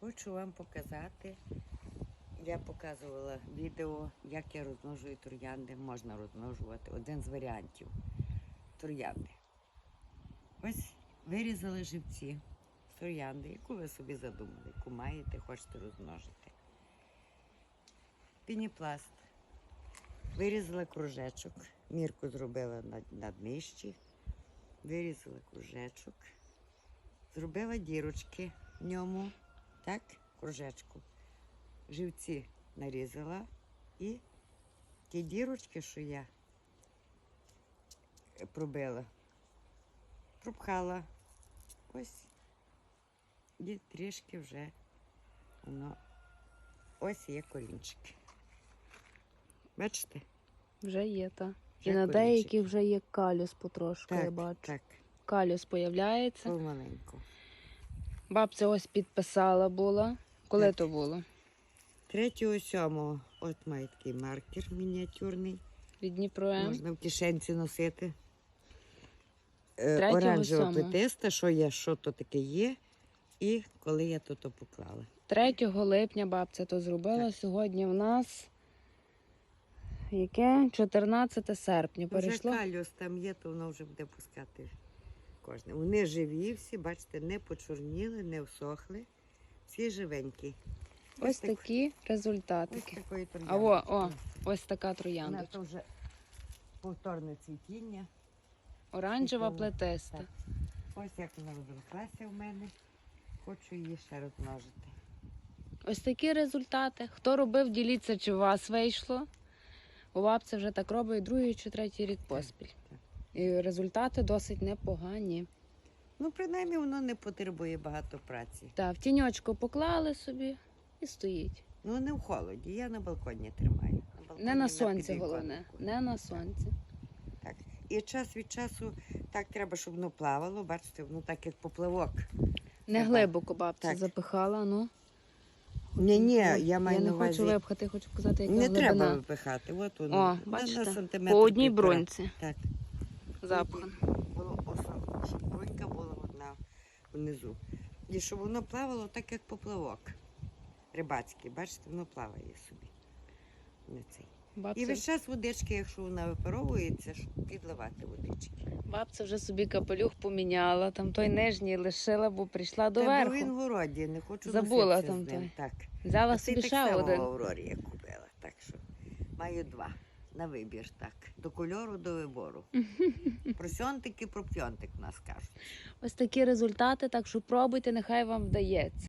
Хочу вам показати. Я показувала відео, як я розмножую троянди. Можна розмножувати. Один з варіантів троянди. Ось вирізали живці з троянди, яку ви собі задумали, яку маєте, хочете розмножити. Пініпласт. Вирізала кружечок, мірку зробила на, на днищі, вирізала кружечок, зробила дірочки в ньому, так, кружечку. Живці нарізала і ті дірочки, що я пробила, пропхала. Ось і трішки вже воно ось є колінчики. Бачите? Вже є, та. Вже І на деяких вже є калюс потрошку, я бачу. так, Калюс появляється. помаленьку. Бабця ось підписала була. Коли Так. то було? 3 сьомого от має такий маркер мініатюрний. Від Дніпро М. Можна в кишенці носити. Е, Оранжева плетиста, що є, що то таке є. І коли я то, то поклала. 3 липня бабця то зробила. Так. Сьогодні в нас яке? 14 серпня. Вже Перейшло. калюс там є, то воно вже буде пускати кожне. Вони живі всі, бачите, не почорніли, не всохли. Всі живенькі. Ось так- такі Ось результатики. такої А во, о, ось така трояндочка. то вже повторне цвітіння. Оранжева плетиста. Так. Ось як вона розрослася в мене. Хочу її ще розмножити. Ось такі результати. Хто робив, діліться, чи у вас вийшло. У бабці вже так робить другий чи третій рік поспіль. І результати досить непогані. Ну, принаймні, воно не потребує багато праці. Так, в тіньочку поклали собі і стоїть. Ну, не в холоді, я на балконі тримаю. На балконі, Не на сонці підвіконнику. головне. Не на сонці. Так. І час від часу так треба, щоб воно плавало. Бачите, воно так як поплавок. Не глибоко бабця Так. запихала, ну. Ні, ні, я маю я не на увазі. хочу випхати, хочу показати, яка Не глибина. треба випихати. От воно. О, На- на бачите, сантиметр по одній бруньці Так. Запхан. Було основно, щоб брунька була одна внизу. І щоб воно плавало так, як поплавок. Рибацький, бачите, воно плаває собі. Не цей. І весь час водички, якщо вона випаровується, щоб підливати водички. бабця вже собі капелюх поміняла, там той нижній лишила, бо прийшла до Та бо він в городі, не хочу Забула там з ним. той. Так. Взяла а собі ще один. Аврорі я купила. Так що маю два на вибір. Так. До кольору, до вибору. Про сьонтик і про п'йонтик нас кажуть. Ось такі результати, так що пробуйте, нехай вам вдається.